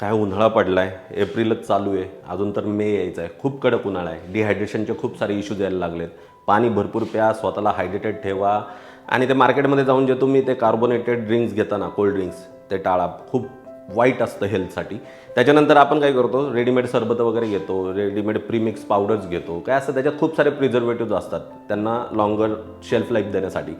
काय उन्हाळा पडला आहे एप्रिलच चालू आहे अजून तर मे यायचा आहे खूप कडक उन्हाळा आहे डिहायड्रेशनचे खूप सारे इश्यूज यायला लागलेत. पाणी भरपूर प्या स्वतःला हायड्रेटेड ठेवा आणि ते मार्केटमध्ये जाऊन जे तुम्ही ते कार्बोनेटेड ड्रिंक्स घेता ना कोल्ड ड्रिंक्स ते टाळा खूप वाईट असतं हेल्थसाठी त्याच्यानंतर आपण काय करतो रेडीमेड सरबत वगैरे घेतो रेडीमेड प्रीमिक्स पावडर्स घेतो काय असतं त्याच्यात खूप सारे प्रिझर्वेटिव्ह असतात त्यांना लॉंगर शेल्फ लाईफ देण्यासाठी.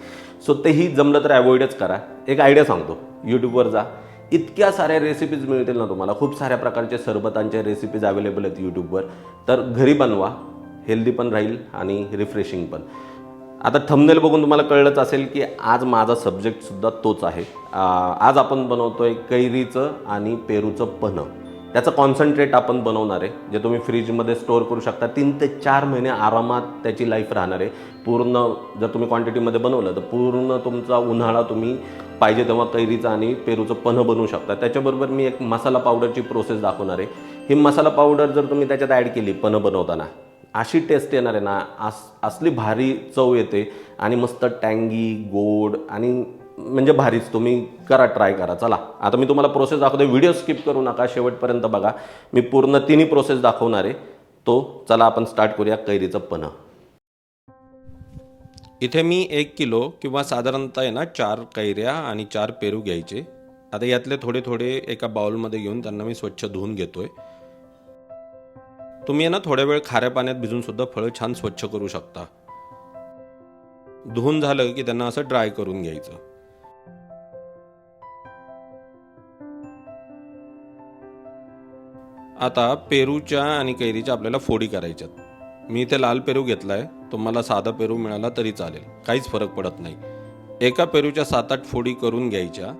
सो तेही जमलं तर अवॉइडच करा. एक आयडिया सांगतो यूट्यूबवर जा. इतक्या साऱ्या रेसिपीज मिळतील ना तुम्हाला. खूप साऱ्या प्रकारच्या सरबतांच्या रेसिपीज अवेलेबल आहेत यूट्यूबवर तर घरी बनवा हेल्दी पण राहील आणि रिफ्रेशिंग पण. आता थंबनेल बघून तुम्हाला कळलंच असेल की आज माझा सब्जेक्टसुद्धा तोच आहे. आज आपण बनवतो आहे कैरीचं आणि पेरूचं पन्ह त्याचं कॉन्सन्ट्रेट आपण बनवणार आहे जे तुम्ही फ्रीजमध्ये स्टोअर करू शकता. तीन ते चार महिने आरामात त्याची लाईफ राहणार आहे. पूर्ण जर तुम्ही क्वांटिटीमध्ये बनवलं तर पूर्ण तुमचा उन्हाळा तुम्ही पाहिजे तेव्हा कैरीचं आणि पेरूचं पन्ह बनवू शकता. त्याच्याबरोबर मी एक मसाला पावडरची प्रोसेस दाखवणार आहे. ही मसाला पावडर जर तुम्ही त्याच्यात ॲड केली पन्ह बनवताना अशी टेस्ट येणार आहे ना. अस असली भारी चव येते आणि मस्त टँगी गोड आणि म्हणजे भारीच. तुम्ही करा ट्राय करा. चला. आता मी तुम्हाला प्रोसेस दाखवतो व्हिडिओ स्किप करू नका. शेवटपर्यंत बघा. मी पूर्ण तिन्ही प्रोसेस दाखवणार आहे. तो चला आपण स्टार्ट करूया कैरीचं पन्ह इथे मी एक किलो किंवा साधारणतः आहे ना चार कैऱ्या आणि चार पेरू घ्यायचे. आता यातले थोडे थोडे एका बाउलमध्ये घेऊन त्यांना मी स्वच्छ धुवून घेतोय. तुम्ही आहे ना थोड्या वेळ खाऱ्या पाण्यात भिजून सुद्धा फळं छान स्वच्छ करू शकता. धुवून झालं की त्यांना असं ड्राय करून घ्यायचं. आता पेरूच्या आणि कैरीच्या आपल्याला फोडी करायच्यात. मी इथे लाल पेरू घेतलाय तुम्हाला साधा पेरू मिळाला तरी चालेल काहीच फरक पडत नाही. एका पेरूच्या सात आठ फोडी करून घ्यायच्या.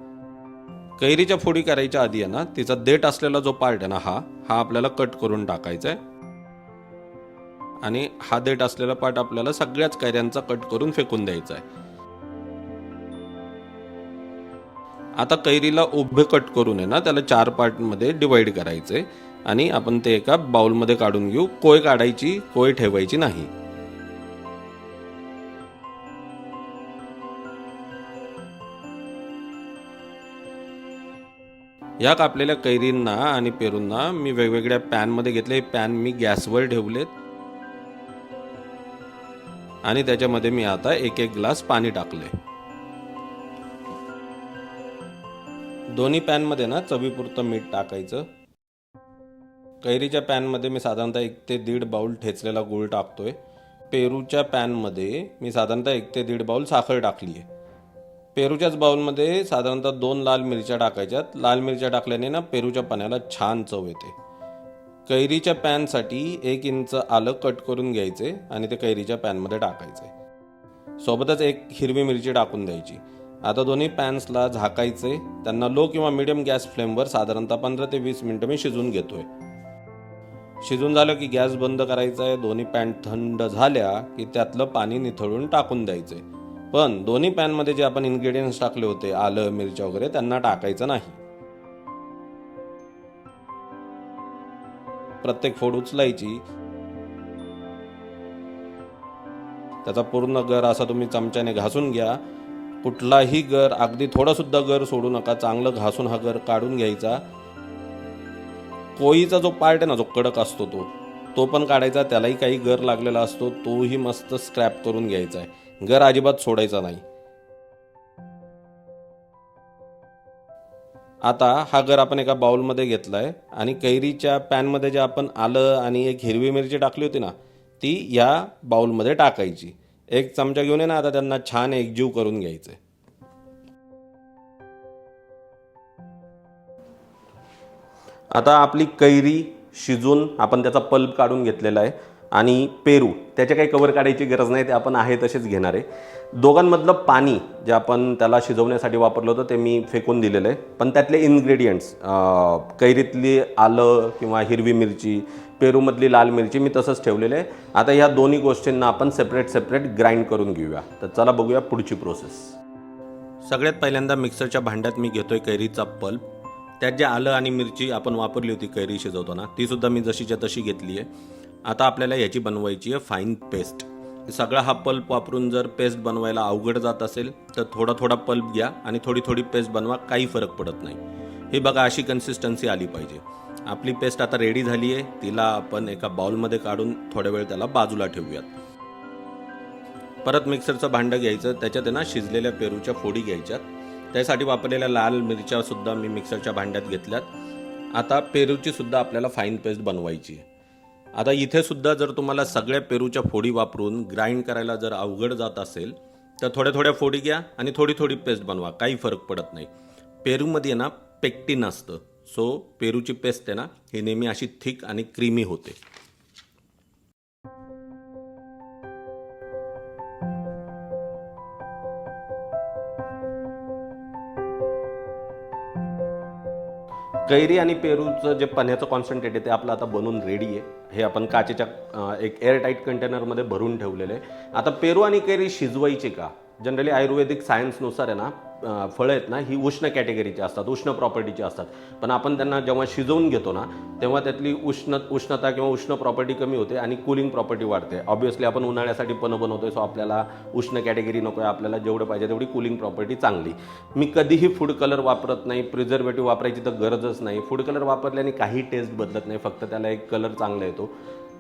कैरीच्या फोडी करायच्या आधी आहे ना तिचा देठ असलेला जो पार्ट आहे ना हा हा आपल्याला कट करून टाकायचा आहे आणि हा देठ असलेला पार्ट आपल्याला सगळ्याच कैऱ्यांचा कट करून फेकून द्यायचा आहे आता कैरीला उभे कट करून आहे ना त्याला चार पार्टमध्ये डिवाइड करायचे आणि आपण ते एका बाउलमध्ये काढून घेऊ. कोय काढायची कोय ठेवायची नाही. या कापलेल्या कैरींना आणि पेरूंना मी वेगवेगळ्या पॅनमध्ये घेतले. पॅन मी गॅसवर ठेवलेत. आणि त्याच्यामध्ये मी आता एक एक ग्लास पाणी टाकले. दोन्ही पॅनमध्ये ना चवीपुरतं मीठ टाकायचं. कैरीच्या पॅनमध्ये मी साधारणतः एक ते दीड बाउल ठेचलेला गूळ आहे पेरूच्या पॅनमध्ये मी साधारणतः एक ते दीड बाउल साखर टाकली आहे पेरूच्याच बाउलमध्ये साधारणतः दोन लाल मिरच्या टाकायच्यात. लाल मिरच्या टाकल्याने ना पेरूच्या पाण्याला छान चव येते. कैरीच्या पॅनसाठी एक इंच आलं कट करून घ्यायचे आणि ते कैरीच्या पॅनमध्ये टाकायचे. सोबतच एक हिरवी मिरची टाकून द्यायची. आता दोन्ही पॅन्सला झाकायचे. त्यांना लो किंवा मिडियम गॅस फ्लेमवर साधारणतः पंधरा ते वीस मिनटं मी शिजून घेतोय. शिजून झालं की गॅस बंद करायचा आहे दोन्ही पॅन थंड झाल्या की त्यातलं पाणी निथळून टाकून द्यायचे पण दोन्ही पॅनमध्ये जे आपण इन्ग्रेडियंट्स टाकले होते आलं मिरच्या वगैरे त्यांना टाकायचं नाही. प्रत्येक फोड उचलायची. त्याचा पूर्ण गर असा तुम्ही चमच्याने घासून घ्या. कुठलाही गर अगदी थोडा सुद्धा गर सोडू नका. चांगलं घासून हा गर काढून घ्यायचा. कोळीचा जो पार्ट आहे ना जो कडक असतो तो तो पण काढायचा त्यालाही काही गर लागलेला असतो तोही मस्त स्क्रॅप करून घ्यायचा आहे. गर अजिबात सोडायचा नाही. आता हा गर आपण एका बाउलमध्ये घेतलाय आणि कैरीच्या पॅनमध्ये जे आपण आलं आणि एक हिरवी मिरची टाकली होती ना ती या बाउलमध्ये टाकायची. एक चमचा घेऊन ये ना आता त्यांना छान एकजीव करून घ्यायचं आहे आता आपली कैरी शिजून आपण त्याचा पल्प काढून घेतलेला आहे आणि पेरू त्याचे काही कवर काढायची गरज नाही ते आपण आहे तसेच घेणार आहे. दोघांमधलं पाणी जे आपण त्याला शिजवण्यासाठी वापरलं होतं ते मी फेकून दिलेलं आहे. पण त्यातले इन्ग्रेडियंट्स कैरीतली आलं किंवा हिरवी मिरची पेरूमधली लाल मिरची मी तसंच ठेवलेलं आहे. आता ह्या दोन्ही गोष्टींना आपण सेपरेट सेपरेट ग्राइंड करून घेऊया. तर चला बघूया पुढची प्रोसेस सगळ्यात पहिल्यांदा मिक्सरच्या भांड्यात मी घेतोय कैरीचा पल्प. त्यात जे आलं आणि मिरची आपण वापरली होती कैरी शिजवताना ती सुद्धा मी जशीच्या तशी घेतली आहे. आता आपल्याला याची बनवायची आहे फाईन पेस्ट सगळा हा पल्प वापरून जर पेस्ट बनवायला अवघड जात असेल तर थोडा थोडा पल्प घ्या आणि थोडी थोडी पेस्ट बनवा काही फरक पडत नाही. ही बघा अशी कन्सिस्टन्सी आली पाहिजे. आपली पेस्ट आता रेडी झाली आहे तिला आपण एका बाउलमध्ये काढून थोड्या वेळ त्याला बाजूला ठेवूयात. परत मिक्सरचं भांडं घ्यायचं त्याच्यात आहे ना शिजलेल्या पेरूच्या फोडी घ्यायच्यात. त्यासाठी वापरलेल्या लाल मिरच्यासुद्धा मी मिक्सरच्या भांड्यात घेतल्यात. आता पेरूची सुद्धा आपल्याला फाईन पेस्ट बनवायची आहे. आता इथेसुद्धा जर तुम्हाला सगळ्या पेरूच्या फोडी वापरून ग्राइंड करायला जर अवघड जात असेल तर थोड्या थोड्या फोडी घ्या आणि थोडी थोडी पेस्ट बनवा. काही फरक पडत नाही. पेरूमध्ये आहे ना पेक्टिन असतं. सो पेरूची पेस्ट आहे ना ही नेहमी अशी थिक आणि क्रीमी होते. कैरी आणि पेरूचं जे पाण्याचं कॉन्सन्ट्रेट आहे ते आपलं आता बनवून रेडी आहे. हे आपण काचेच्या एक एअरटाईट कंटेनरमध्ये भरून ठेवलेलं आहे. आता पेरू आणि कैरी शिजवायची का? जनरली आयुर्वेदिक सायन्सनुसार आहे ना फळं आहेत ना ही उष्ण कॅटेगरीची असतात उष्ण प्रॉपर्टीची असतात. पण आपण त्यांना जेव्हा शिजवून घेतो ना तेव्हा त्यातली उष्ण उष्णता किंवा उष्ण प्रॉपर्टी कमी होते आणि कुलिंग प्रॉपर्टी वाढते. ऑब्व्हियसली आपण उन्हाळ्यासाठी पण बनवतोय सो आपल्याला उष्ण कॅटेगरी नको आहे आपल्याला जेवढं पाहिजे तेवढी कुलिंग प्रॉपर्टी चांगली. मी कधीही फूड कलर वापरत नाही प्रिझर्वेटिव्ह वापरायची तर गरजच नाही. फूड कलर वापरल्याने काही टेस्ट बदलत नाही फक्त त्याला एक कलर चांगला येतो.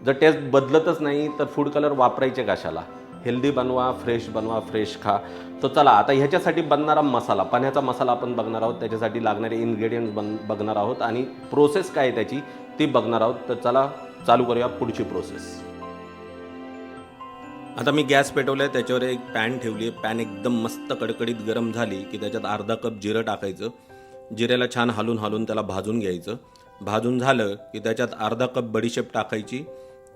जर टेस्ट बदलतच नाही तर फूड कलर वापरायचे कशाला? हेल्दी बनवा फ्रेश बनवा फ्रेश खा. तर चला आता ह्याच्यासाठी बनणारा मसाला पाण्याचा मसाला आपण बघणार आहोत. त्याच्यासाठी लागणारे इन्ग्रेडियंट्स बन बघणार आहोत. आणि प्रोसेस काय आहे त्याची ती बघणार आहोत. तर चला चालू करूया पुढची प्रोसेस आता मी गॅस पेटवला आहे त्याच्यावर एक पॅन ठेवली आहे पॅन एकदम मस्त कडकडीत गरम झाली की त्याच्यात अर्धा कप जिरं टाकायचं. जिऱ्याला छान हालून हालून त्याला भाजून घ्यायचं. भाजून झालं की त्याच्यात अर्धा कप बडीशेप टाकायची.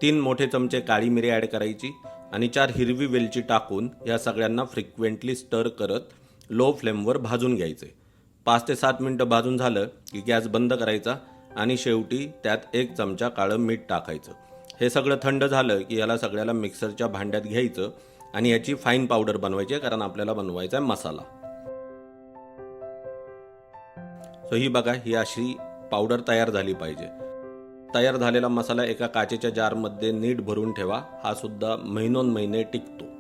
तीन मोठे चमचे काळी मिरी ॲड करायची. आणि चार हिरवी वेलची टाकून या सगळ्यांना फ्रिक्वेंटली स्टर करत लो फ्लेमवर भाजून घ्यायचे. पाच ते सात मिनटं भाजून झालं की गॅस बंद करायचा आणि शेवटी त्यात एक चमचा काळं मीठ टाकायचं. हे सगळं थंड झालं की याला सगळ्याला मिक्सरच्या भांड्यात घ्यायचं आणि याची फाईन पावडर बनवायची आहे कारण आपल्याला बनवायचा आहे मसाला. सो ही बघा ही अशी पावडर तयार झाली पाहिजे. तयार झालेला मसाला एका काचेच्या जारमध्ये नीट भरून ठेवा. हा सुद्धा महिनोन महिने टिकतो.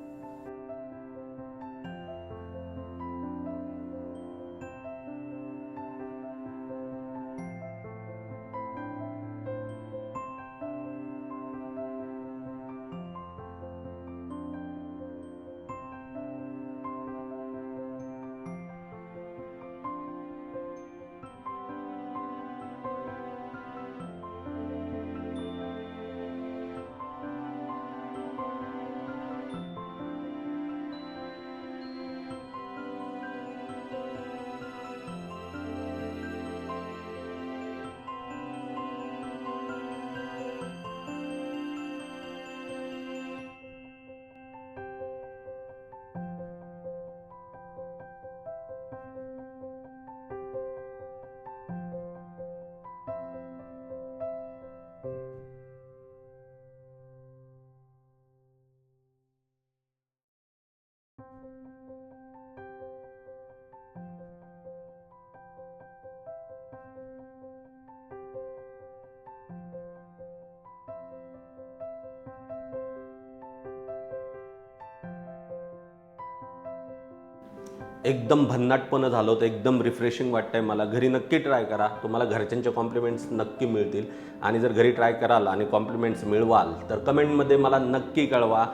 एकदम भन्नाटपणं झालं होतं एकदम रिफ्रेशिंग वाटतंय मला. घरी नक्की ट्राय करा. तुम्हाला घरच्यांचे कॉम्प्लिमेंट्स नक्की मिळतील. आणि जर घरी ट्राय कराल आणि कॉम्प्लिमेंट्स मिळवाल तर कमेंटमध्ये मला नक्की कळवा.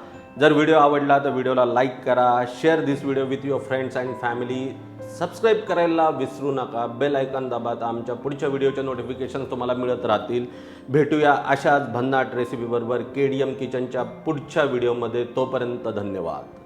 जर व्हिडिओ आवडला तर व्हिडिओला लाईक करा. Share this video with your friends and family subscribe करायला विसरू नका. बेल आयकॉन दाबा तर आमच्या पुढच्या व्हिडिओच्या नोटिफिकेशन तुम्हाला मिळत राहतील. भेटूया अशाच भन्नाट रेसिपीबरोबर के डी एम किचनच्या पुढच्या व्हिडिओमध्ये तोपर्यंत धन्यवाद.